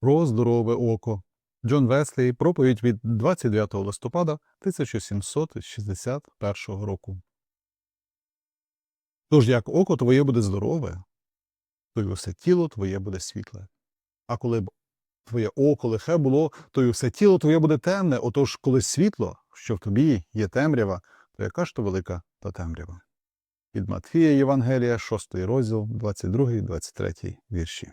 Про здорове око. Джон Веслі, проповідь від 29 листопада 1761 року. Тож як око твоє буде здорове, то й усе тіло твоє буде світле. А коли б твоє око лихе було, то й усе тіло твоє буде темне. Отож, коли світло, що в тобі є темрява, то яка ж то велика та темрява? Від Матфія Євангелія, 6 розділ, 22-23 вірші.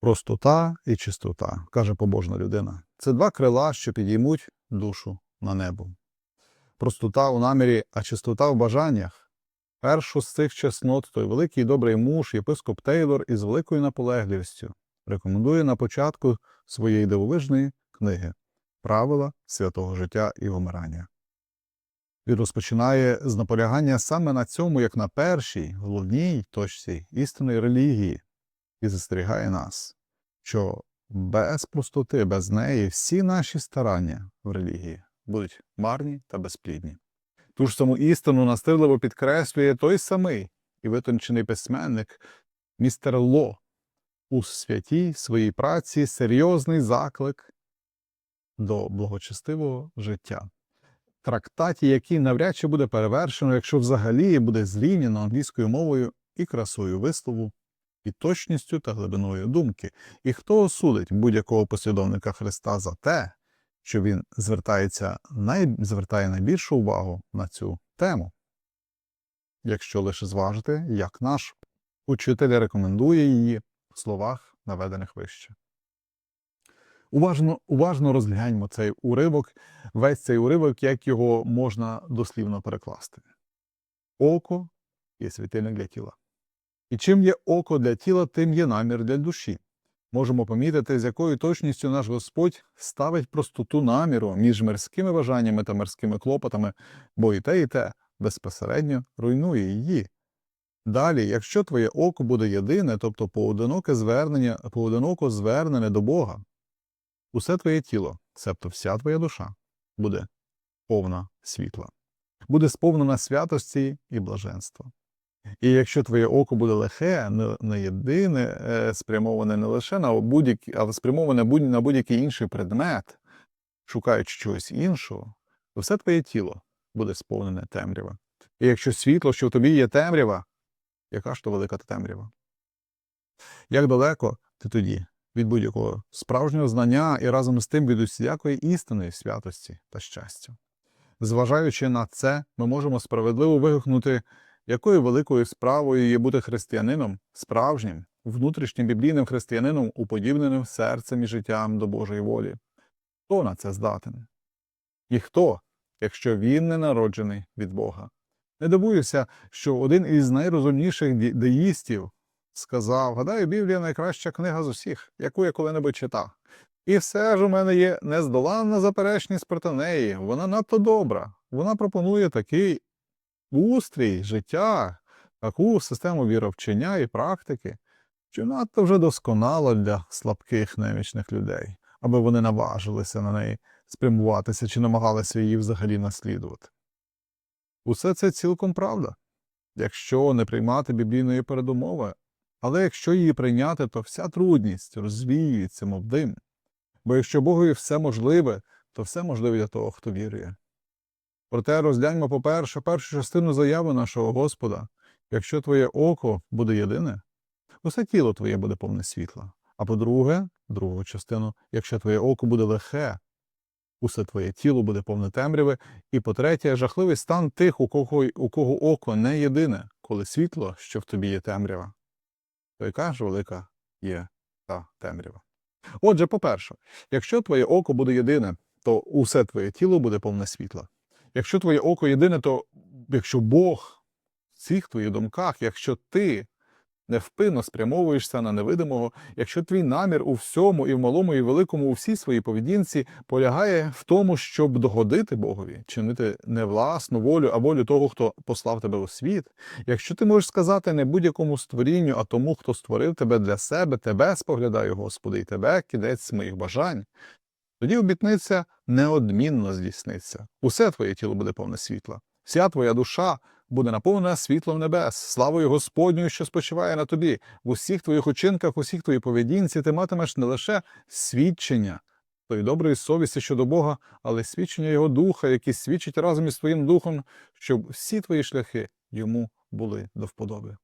Простота і чистота, каже побожна людина. Це два крила, що підіймуть душу на небо. Простота у намірі, а чистота в бажаннях. Першу з цих чеснот той великий і добрий муж, єпископ Тейлор, із великою наполегливістю рекомендує на початку своєї дивовижної книги Правила святого життя і вмирання. Він розпочинає з наполягання саме на цьому, як на першій, головній точці істинної релігії, і застерігає нас, що без простоти, без неї всі наші старання в релігії будуть марні та безплідні. Ту ж саму істину настирливо підкреслює той самий і витончений письменник містер Ло у святій своїй праці серйозний заклик до благочестивого життя. Трактаті, який навряд чи буде перевершено, якщо взагалі буде зрівняно англійською мовою і красою вислову, і точністю та глибиною думки. І хто осудить будь-якого послідовника Христа за те, що він звертається най... звертає найбільшу увагу на цю тему, якщо лише зважити, як наш учитель рекомендує її в словах, наведених вище. Уважно, уважно розгляньмо цей уривок, весь цей уривок, як його можна дослівно перекласти. Око є світильник для тіла. І чим є око для тіла, тим є намір для душі. Можемо помітити, з якою точністю наш Господь ставить простоту наміру між мирськими бажаннями та мирськими клопотами, бо і те, і те безпосередньо руйнує її. Далі, якщо твоє око буде єдине, тобто поодиноке звернення, поодиноко звернене до Бога, усе твоє тіло, себто вся твоя душа, буде повна світла, буде сповнена святості і блаженства. І якщо твоє око буде лихе, не, не єдине, е, спрямоване не лише на будь-який, а спрямоване будь, на будь-який інший предмет, шукаючи чогось іншого, то все твоє тіло буде сповнене темрява. І якщо світло, що в тобі є темрява, яка ж то велика темрява? Як далеко ти тоді від будь-якого справжнього знання і разом з тим від усілякої істинної святості та щастя? Зважаючи на це, ми можемо справедливо вигукнути якою великою справою є бути християнином, справжнім, внутрішнім біблійним християнином, уподібненим серцем і життям до Божої волі? Хто на це здатен? І хто, якщо він не народжений від Бога? Не дивуюся, що один із найрозумніших деїстів сказав: гадаю, Біблія найкраща книга з усіх, яку я коли-небудь читав. І все ж у мене є нездоланна заперечність проти неї. Вона надто добра. Вона пропонує такий устрій життя, таку систему віровчення і практики, що надто вже досконало для слабких немічних людей, аби вони наважилися на неї спрямуватися чи намагалися її взагалі наслідувати. Усе це цілком правда, якщо не приймати біблійної передумови, але якщо її прийняти, то вся трудність розвіюється, мов дим. Бо якщо Богові все можливе, то все можливе для того, хто вірує. Проте розгляньмо, по-перше, першу частину заяви нашого Господа. Якщо твоє око буде єдине, усе тіло твоє буде повне світла. А по-друге, другу частину, якщо твоє око буде лихе, усе твоє тіло буде повне темряви. І по-третє, жахливий стан тих, у кого, у кого око не єдине, коли світло, що в тобі є темрява. То яка ж велика є та темрява. Отже, по-перше, якщо твоє око буде єдине, то усе твоє тіло буде повне світла. Якщо твоє око єдине, то якщо Бог в всіх твоїх думках, якщо ти невпинно спрямовуєшся на невидимого, якщо твій намір у всьому, і в малому, і в великому, у всій своїй поведінці полягає в тому, щоб догодити Богові, чинити не власну волю, а волю того, хто послав тебе у світ, якщо ти можеш сказати не будь-якому створінню, а тому, хто створив тебе для себе, тебе споглядаю, Господи, і тебе кінець моїх бажань, тоді обітниця неодмінно здійсниться. Усе твоє тіло буде повне світла, вся твоя душа буде наповнена світлом небес, славою Господньою, що спочиває на тобі. В усіх твоїх учинках, в усіх твоїй поведінці ти матимеш не лише свідчення тої доброї совісті щодо Бога, але свідчення Його духа, який свідчить разом із твоїм духом, щоб всі твої шляхи йому були до вподоби.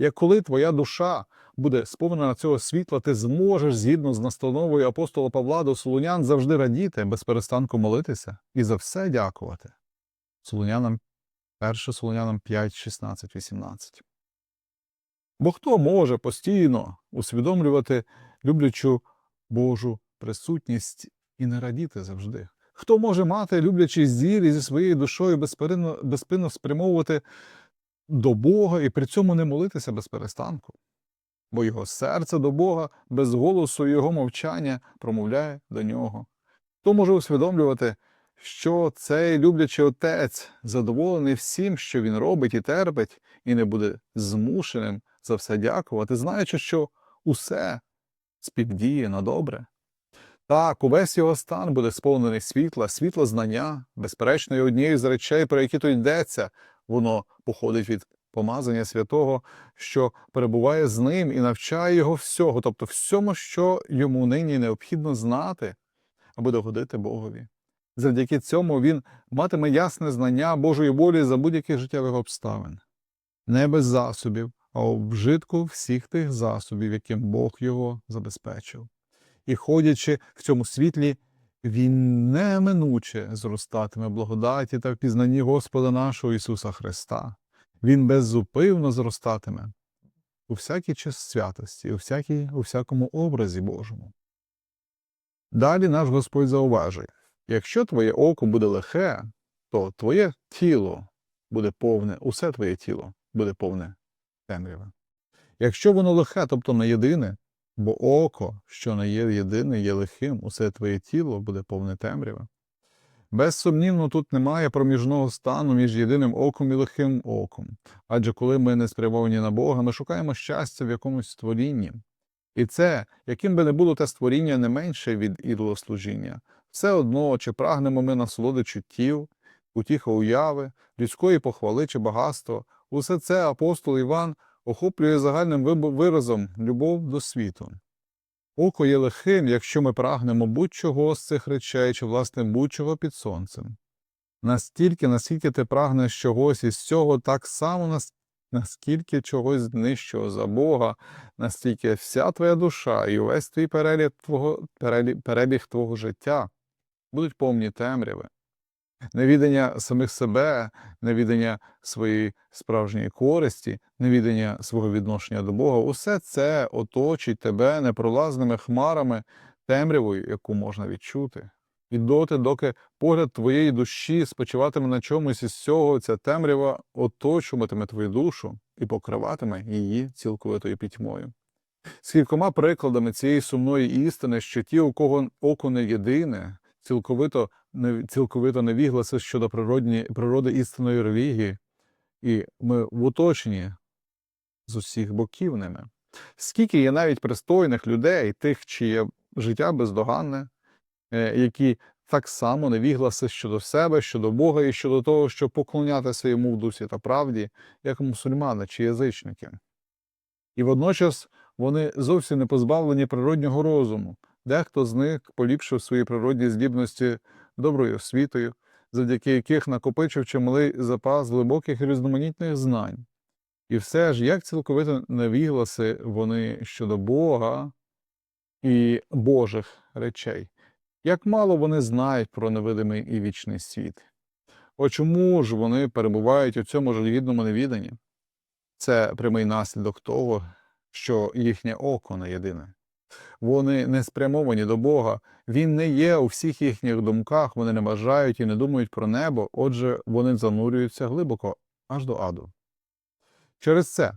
Як коли твоя душа буде сповнена цього світла, ти зможеш, згідно з настановою апостола Павла до Солунян, завжди радіти, без перестанку молитися і за все дякувати. Солунянам 1 Солунянам 5, 16, 18. Бо хто може постійно усвідомлювати люблячу Божу присутність і не радіти завжди? Хто може мати люблячий зір і зі своєю душою безпинно спрямовувати до Бога і при цьому не молитися без перестанку? Бо його серце до Бога без голосу його мовчання промовляє до нього. Хто може усвідомлювати, що цей люблячий отець задоволений всім, що він робить і терпить, і не буде змушеним за все дякувати, знаючи, що усе співдіє на добре. Так, увесь його стан буде сповнений світла, світло знання, безперечно, і однією з речей, про які тут йдеться, воно походить від помазання святого, що перебуває з ним і навчає його всього, тобто всьому, що йому нині необхідно знати, аби догодити Богові. Завдяки цьому він матиме ясне знання Божої волі за будь-яких життєвих обставин, не без засобів, а у вжитку всіх тих засобів, яким Бог його забезпечив. І ходячи в цьому світлі, він неминуче зростатиме благодаті та в пізнанні Господа нашого Ісуса Христа. Він беззупивно зростатиме у всякій час святості, у, всякій, у всякому образі Божому. Далі наш Господь зауважує якщо твоє око буде лихе, то твоє тіло буде повне, усе твоє тіло буде повне темряви. Якщо воно лихе, тобто не єдине, бо око, що не є єдине, є лихим, усе твоє тіло буде повне темряви. Безсумнівно, тут немає проміжного стану між єдиним оком і лихим оком. Адже коли ми не спрямовані на Бога, ми шукаємо щастя в якомусь створінні. І це, яким би не було те створіння не менше від ідолослужіння, все одно, чи прагнемо ми насолоди чуттів, утіха уяви, людської похвали чи багатства, усе це апостол Іван охоплює загальним виразом любов до світу. Око є лихим, якщо ми прагнемо будь-чого з цих речей чи, власне, будь-чого під сонцем. Настільки, наскільки ти прагнеш чогось із цього, так само наскільки чогось нижчого за Бога, настільки вся твоя душа і увесь твій перелік твого, перелі, перебіг твого життя будуть повні темряви. Невідання самих себе, невідання своєї справжньої користі, невідання свого відношення до Бога, усе це оточить тебе непролазними хмарами, темрявою, яку можна відчути. І доти, доки погляд твоєї душі спочиватиме на чомусь із цього, ця темрява оточуватиме твою душу і покриватиме її цілковитою пітьмою. З кількома прикладами цієї сумної істини, що ті, у кого око не єдине, цілковито, цілковито невігласи щодо природні, природи істинної релігії, і ми в оточенні з усіх боків ними. Скільки є навіть пристойних людей, тих, чиє життя бездоганне, е, які так само невігласи щодо себе, щодо Бога і щодо того, щоб поклонятися йому в дусі та правді, як мусульмани чи язичники. І водночас вони зовсім не позбавлені природнього розуму. Дехто з них поліпшив свої природні здібності доброю освітою, завдяки яких накопичив чималий запас глибоких і різноманітних знань. І все ж, як цілковито невігласи вони щодо Бога і Божих речей, як мало вони знають про невидимий і вічний світ. О чому ж вони перебувають у цьому жалюгідному невіданні? Це прямий наслідок того, що їхнє око не єдине. Вони не спрямовані до Бога, Він не є у всіх їхніх думках, вони не бажають і не думають про небо, отже, вони занурюються глибоко аж до аду. Через це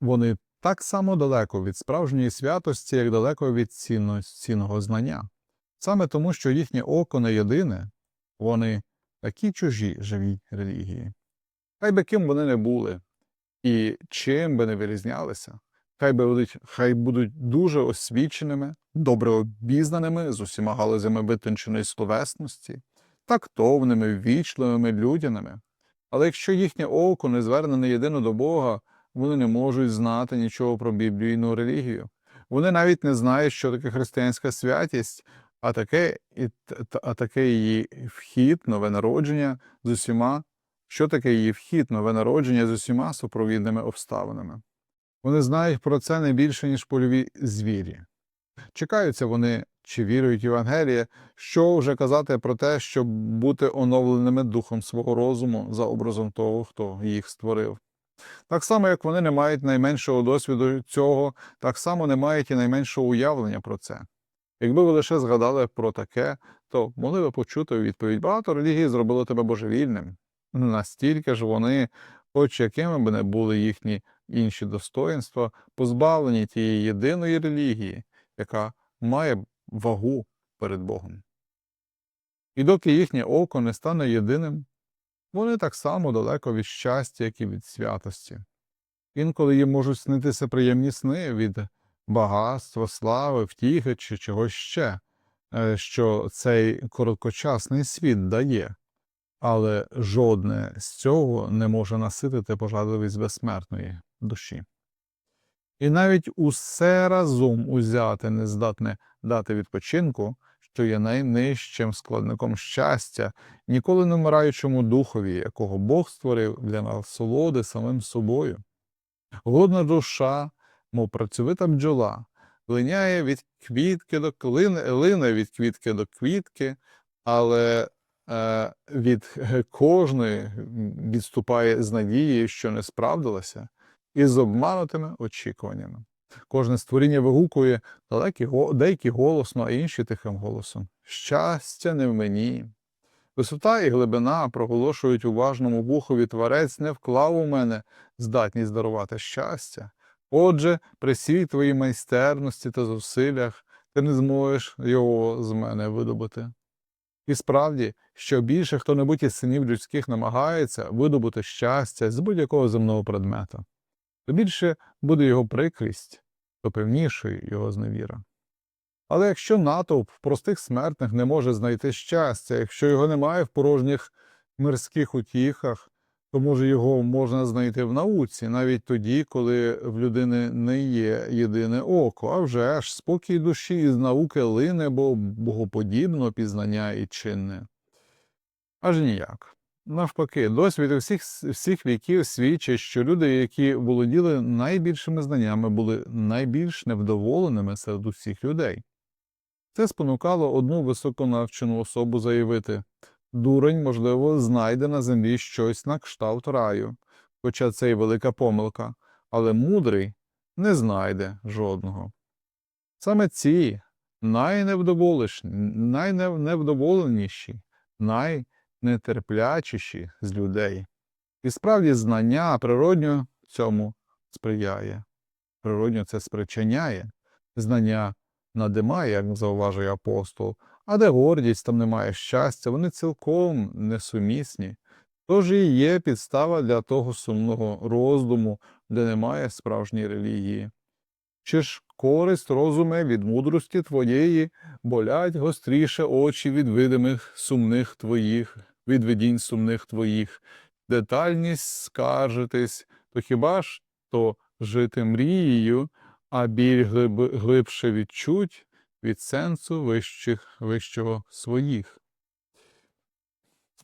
вони так само далеко від справжньої святості, як далеко від цінно- цінного знання. Саме тому, що їхнє око не єдине, вони такі чужі живій релігії. Хай би ким вони не були, і чим би не вирізнялися, хай будуть, хай будуть дуже освіченими, добре обізнаними з усіма галузями витонченої словесності, тактовними, ввічливими людяними. Але якщо їхнє око не звернене єдино до Бога, вони не можуть знати нічого про біблійну релігію. Вони навіть не знають, що таке християнська святість, а таке, і, а таке її вхід, нове народження з усіма, що таке її вхід, нове народження з усіма супровідними обставинами. Вони знають про це не більше, ніж польові звірі. Чекаються вони, чи вірують в Євангеліє, що вже казати про те, щоб бути оновленими духом свого розуму за образом того, хто їх створив. Так само, як вони не мають найменшого досвіду цього, так само не мають і найменшого уявлення про це. Якби ви лише згадали про таке, то могли би почути у відповідь багато релігій зробило тебе божевільним. Настільки ж вони, хоч якими б не були їхні інші достоїнства, позбавлені тієї єдиної релігії, яка має вагу перед Богом. І доки їхнє око не стане єдиним, вони так само далеко від щастя, як і від святості. Інколи їм можуть снитися приємні сни від багатства, слави, втіхи чи чогось ще, е, що цей короткочасний світ дає, але жодне з цього не може наситити пожадливість безсмертної душі. І навіть усе разом узяти не здатне дати відпочинку, що є найнижчим складником щастя, ніколи не вмираючому духові, якого Бог створив для насолоди самим собою. Голодна душа, мов працьовита бджола, линяє від квітки до клини, лине від квітки до квітки, але від е, кожної відступає з надією, що не справдилася, і з обманутими очікуваннями. Кожне створіння вигукує деякі голосно, а інші тихим голосом. Щастя не в мені. Висота і глибина проголошують уважному вухові творець не вклав у мене здатність дарувати щастя. Отже, при всій твоїй майстерності та зусиллях ти не зможеш його з мене видобути. І справді, що більше хто-небудь із синів людських намагається видобути щастя з будь-якого земного предмета, то більше буде його прикрість, то певнішою його зневіра. Але якщо натовп простих смертних не може знайти щастя, якщо його немає в порожніх мирських утіхах, то може його можна знайти в науці, навіть тоді, коли в людини не є єдине око, а вже ж спокій душі із науки лине, бо богоподібно пізнання і чинне. Аж ніяк. Навпаки, досвід усіх, всіх віків свідчить, що люди, які володіли найбільшими знаннями, були найбільш невдоволеними серед усіх людей. Це спонукало одну високонавчену особу заявити дурень, можливо, знайде на землі щось на кшталт раю, хоча це й велика помилка, але мудрий не знайде жодного. Саме ці найневдоволеніші, найнетерплячіші з людей. І справді знання природньо цьому сприяє. Природньо це спричиняє. Знання надимає, як зауважує апостол, а де гордість, там немає щастя, вони цілком несумісні. Тож і є підстава для того сумного роздуму, де немає справжньої релігії. Чи ж користь розуме від мудрості твоєї, болять гостріше очі від видимих сумних твоїх, від видінь сумних твоїх, детальність скаржитись, то хіба ж то жити мрією, а біль глиб, глибше відчуть від сенсу вищих, вищого своїх.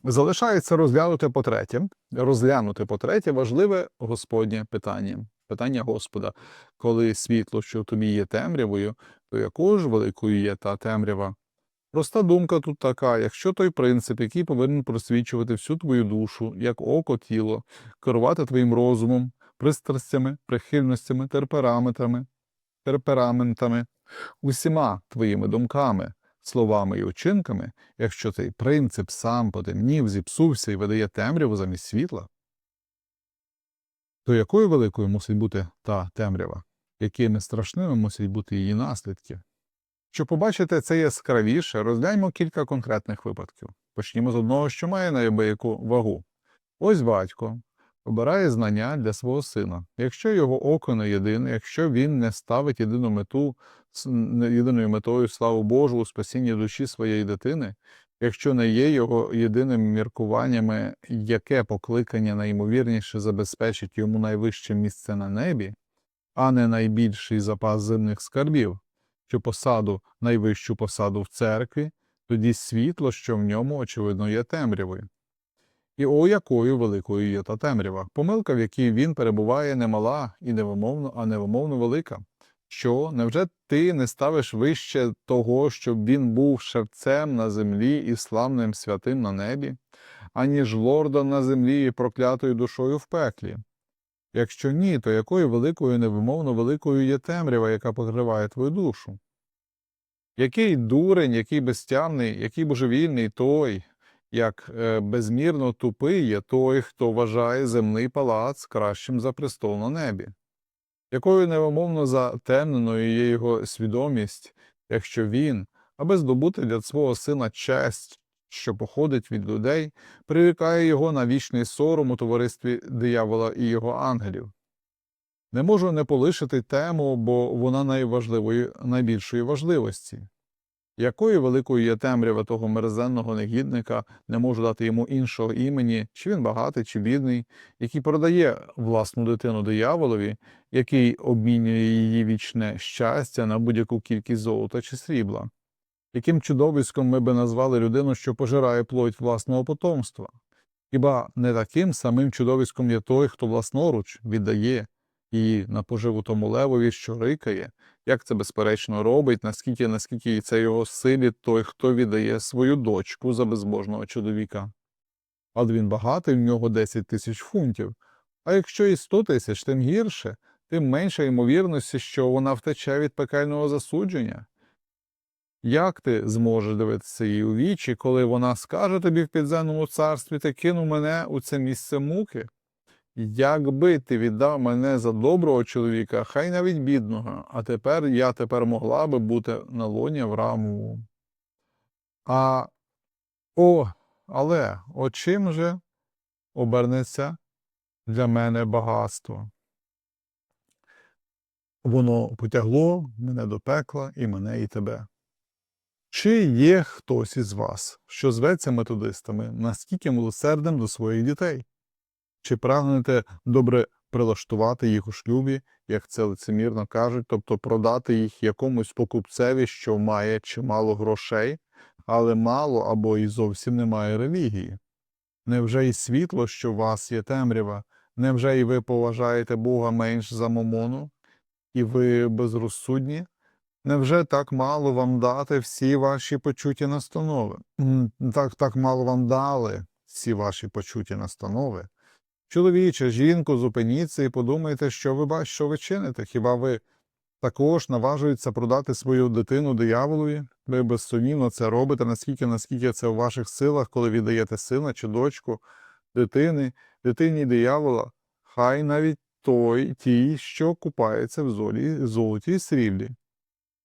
Залишається розглянути по третє, розглянути по третє важливе Господнє питання. Питання Господа, коли світло, що тобі є темрявою, то якою ж великою є та темрява? Проста думка тут така: якщо той принцип, який повинен просвічувати всю твою душу, як око тіло, керувати твоїм розумом, пристрастями, прихильностями, темпераментами, темпераментами, усіма твоїми думками, словами і учинками, якщо цей принцип сам потемнів, зіпсувся і видає темряву замість світла, то якою великою мусить бути та темрява, якими страшними мусять бути її наслідки? Щоб побачити це яскравіше, розгляньмо кілька конкретних випадків. Почнімо з одного, що має неабияку вагу. Ось батько обирає знання для свого сина. Якщо його око не єдине, якщо він не ставить єдину мету, єдиною метою славу Божу у спасінні душі своєї дитини, якщо не є його єдиними міркуваннями, яке покликання найімовірніше забезпечить йому найвище місце на небі, а не найбільший запас земних скарбів, чи посаду, найвищу посаду в церкві, тоді світло, що в ньому, очевидно, є темрявою. І о, якою великою є та темрява. Помилка, в якій він перебуває, не мала і невимовно, а невимовно велика. Що, невже ти не ставиш вище того, щоб він був шевцем на землі і славним святим на небі, аніж лордом на землі і проклятою душою в пеклі? Якщо ні, то якою великою невимовно великою є темрява, яка покриває твою душу? Який дурень, який безтямний, який божевільний той, як е, безмірно тупий є той, хто вважає земний палац кращим за престол на небі? Якою невимовно затемненою є його свідомість, якщо він, аби здобути для свого сина честь, що походить від людей, прирікає його на вічний сором у товаристві диявола і його ангелів? Не можу не полишити тему, бо вона найважливої, найбільшої важливості. Якою великою є темрява того мерзенного негідника, не можу дати йому іншого імені, чи він багатий, чи бідний, який продає власну дитину дияволові, який обмінює її вічне щастя на будь-яку кількість золота чи срібла? Яким чудовиськом ми би назвали людину, що пожирає плоть власного потомства? Хіба не таким самим чудовиськом є той, хто власноруч віддає її на поживу тому левові, що рикає, як це безперечно робить, наскільки наскільки це його силі той, хто віддає свою дочку за безбожного чоловіка. Але він багатий, в нього 10 тисяч фунтів. А якщо і 100 тисяч, тим гірше, тим менша ймовірності, що вона втече від пекельного засудження. Як ти зможеш дивитися їй у вічі, коли вона скаже тобі в підземному царстві ти кинув мене у це місце муки? Якби ти віддав мене за доброго чоловіка, хай навіть бідного, а тепер я тепер могла би бути на лоні Авраамову. А о, але о чим же обернеться для мене багатство? Воно потягло мене до пекла і мене, і тебе. Чи є хтось із вас, що зветься методистами, наскільки милосердним до своїх дітей? Чи прагнете добре прилаштувати їх у шлюбі, як це лицемірно кажуть, тобто продати їх якомусь покупцеві, що має чимало грошей, але мало або і зовсім немає релігії? Невже і світло, що в вас є темрява, невже і ви поважаєте Бога менш за мамону? І ви безрозсудні? Невже так мало вам дати всі ваші почуті настанови? Так, так мало вам дали всі ваші почуті настанови? Чоловіче, жінку, зупиніться і подумайте, що ви ба- що ви чините. Хіба ви також наважуєтеся продати свою дитину дияволові? Ви безсумнівно це робите, наскільки наскільки це в ваших силах, коли віддаєте сина чи дочку, дитини, дитині диявола, хай навіть той, тій, що купається в золі, золоті і сріблі.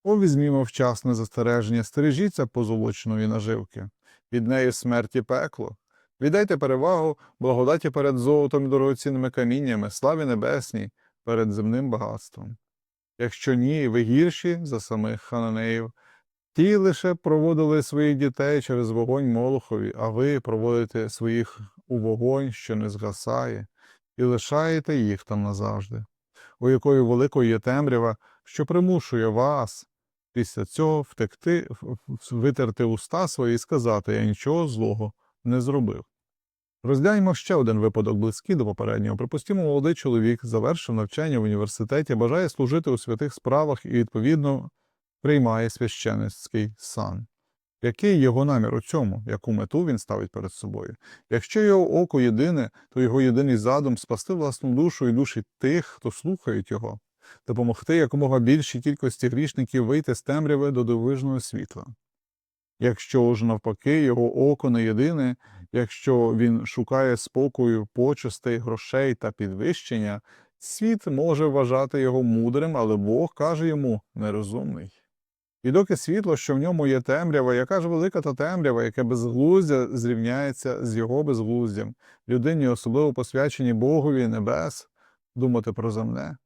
О, візьмімо вчасне застереження, стережіться позолоченої наживки. Від неї смерті пекло. Віддайте перевагу благодаті перед золотом і дорогоцінними каміннями, славі небесній перед земним багатством. Якщо ні, ви гірші за самих хананеїв. Ті лише проводили своїх дітей через вогонь Молохові, а ви проводите своїх у вогонь, що не згасає, і лишаєте їх там назавжди. У якої великої є темрява, що примушує вас після цього втекти, витерти уста свої і сказати, я нічого злого не зробив. Розгляньмо ще один випадок близький до попереднього. Припустімо, молодий чоловік завершив навчання в університеті, бажає служити у святих справах і, відповідно, приймає священницький сан. Який його намір у цьому, яку мету він ставить перед собою? Якщо його око єдине, то його єдиний задум спасти власну душу і душі тих, хто слухають його, допомогти якомога більшій кількості грішників вийти з темряви до дивижного світла. Якщо ж навпаки його око не єдине, якщо він шукає спокою, почестей, грошей та підвищення, світ може вважати його мудрим, але Бог каже йому нерозумний. І доки світло, що в ньому є темрява, яка ж велика та темрява, яке безглуздя зрівняється з його безглуздям, людині особливо посвячені Богові небес, думати про земне.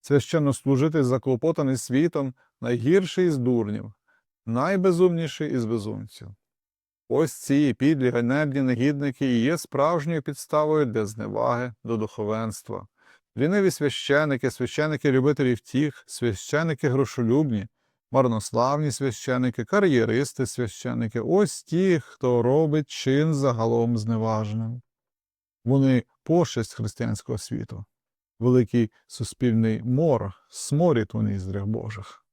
Священно служити заклопотаний світом найгірший із дурнів, найбезумніший із безумців. Ось ці підлі ганебні негідники і є справжньою підставою для зневаги до духовенства. Ліниві священики, священики любителі втіх, священики грошолюбні, марнославні священики, кар'єристи священики ось ті, хто робить чин загалом зневаженим. Вони пошесть християнського світу, великий суспільний мор, сморід у ніздрях Божих.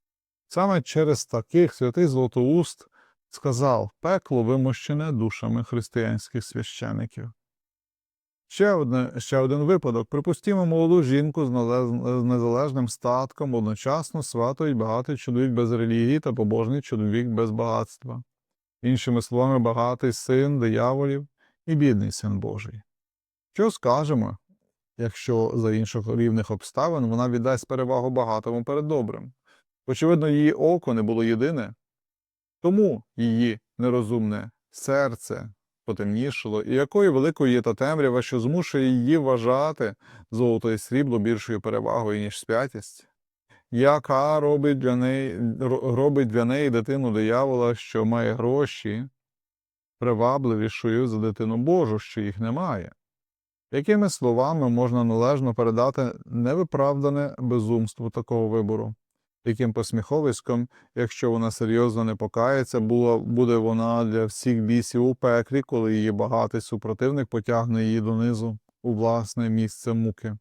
Саме через таких святий Златоуст сказав пекло вимощене душами християнських священиків. Ще, одне, ще один випадок. Припустімо молоду жінку з незалежним статком, одночасно сватують багатий чоловік без релігії та побожний чоловік без багатства. Іншими словами, багатий син дияволів і бідний син Божий. Що скажемо, якщо за інших рівних обставин вона віддасть перевагу багатому перед добрим? Очевидно, її око не було єдине, тому її нерозумне серце потемнішало, і якою великою є та темрява, що змушує її вважати золото і срібло більшою перевагою, ніж святість? Яка робить для неї, робить для неї дитину диявола, що має гроші, привабливішою за дитину Божу, що їх немає? Якими словами можна належно передати невиправдане безумство такого вибору? Яким посміховиськом, якщо вона серйозно не покається, була, буде вона для всіх бісів у пеклі, коли її багатий супротивник потягне її донизу у власне місце муки?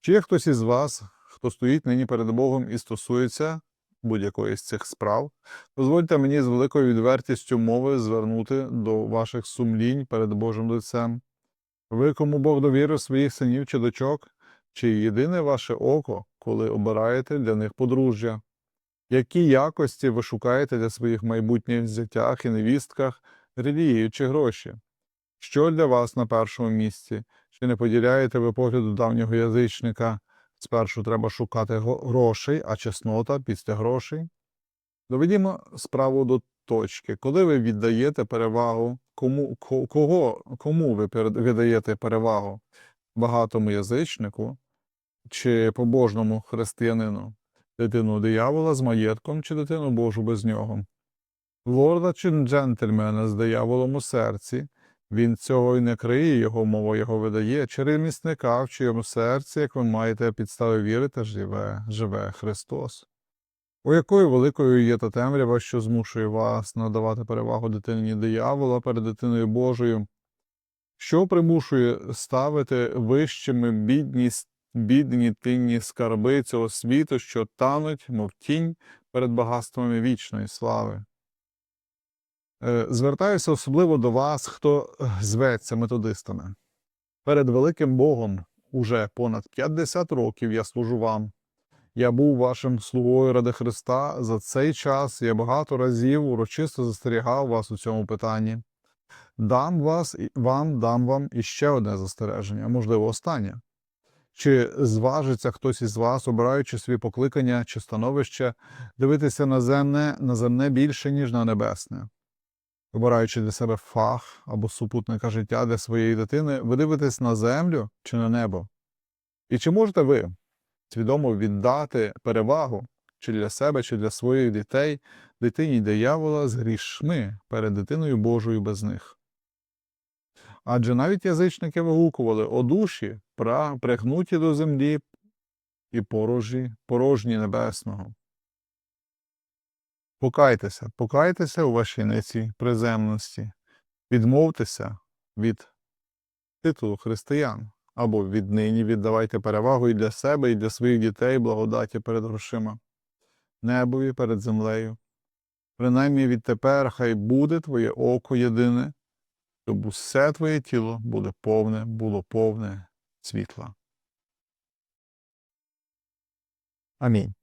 Чи є хтось із вас, хто стоїть нині перед Богом і стосується будь-якої з цих справ, дозвольте мені з великою відвертістю мови звернути до ваших сумлінь перед Божим лицем. Ви, кому Бог довірив своїх синів чи дочок, чи єдине ваше око, коли обираєте для них подружжя? Які якості ви шукаєте для своїх майбутніх взяттях і невістках, релігію чи гроші? Що для вас на першому місці? Чи не поділяєте ви погляду давнього язичника? Спершу треба шукати грошей, а чеснота після грошей? Доведімо справу до точки. Коли ви віддаєте перевагу, кому, кого, кому ви віддаєте перевагу? Багатому язичнику чи побожному християнину? Дитину диявола з маєтком чи дитину Божу без нього? Лорда чи джентльмена з дияволом у серці? Він цього й не криє, його мова його видає, чи ремісника, в чиєму серці, як ви маєте підстави вірити, живе, живе Христос. У якою великою є та темрява, що змушує вас надавати перевагу дитині диявола перед дитиною Божою, що примушує ставити вищими бідність, бідні тинні скарби цього світу, що тануть, мов тінь перед багатствами вічної слави. Е, Звертаюся особливо до вас, хто е, зветься методистами. Перед великим Богом уже понад 50 років я служу вам. Я був вашим слугою ради Христа. За цей час я багато разів урочисто застерігав вас у цьому питанні. Дам вас вам, дам вам іще одне застереження, можливо, останнє. Чи зважиться хтось із вас, обираючи свої покликання чи становище, дивитися на земне, на земне більше, ніж на небесне? Обираючи для себе фах або супутника життя для своєї дитини, ви дивитесь на землю чи на небо? І чи можете ви свідомо віддати перевагу чи для себе, чи для своїх дітей дитині диявола з грішми перед дитиною Божою без них? Адже навіть язичники вигукували о душі, пра, пригнуті до землі і порожі, порожні небесного. Покайтеся, покайтеся у вашій неці приземності, відмовтеся від титулу християн, або віднині віддавайте перевагу і для себе, і для своїх дітей благодаті перед грошима, небові перед землею. Принаймні відтепер хай буде твоє око єдине, щоб усе твоє тіло буде повне, було повне світла. Амінь.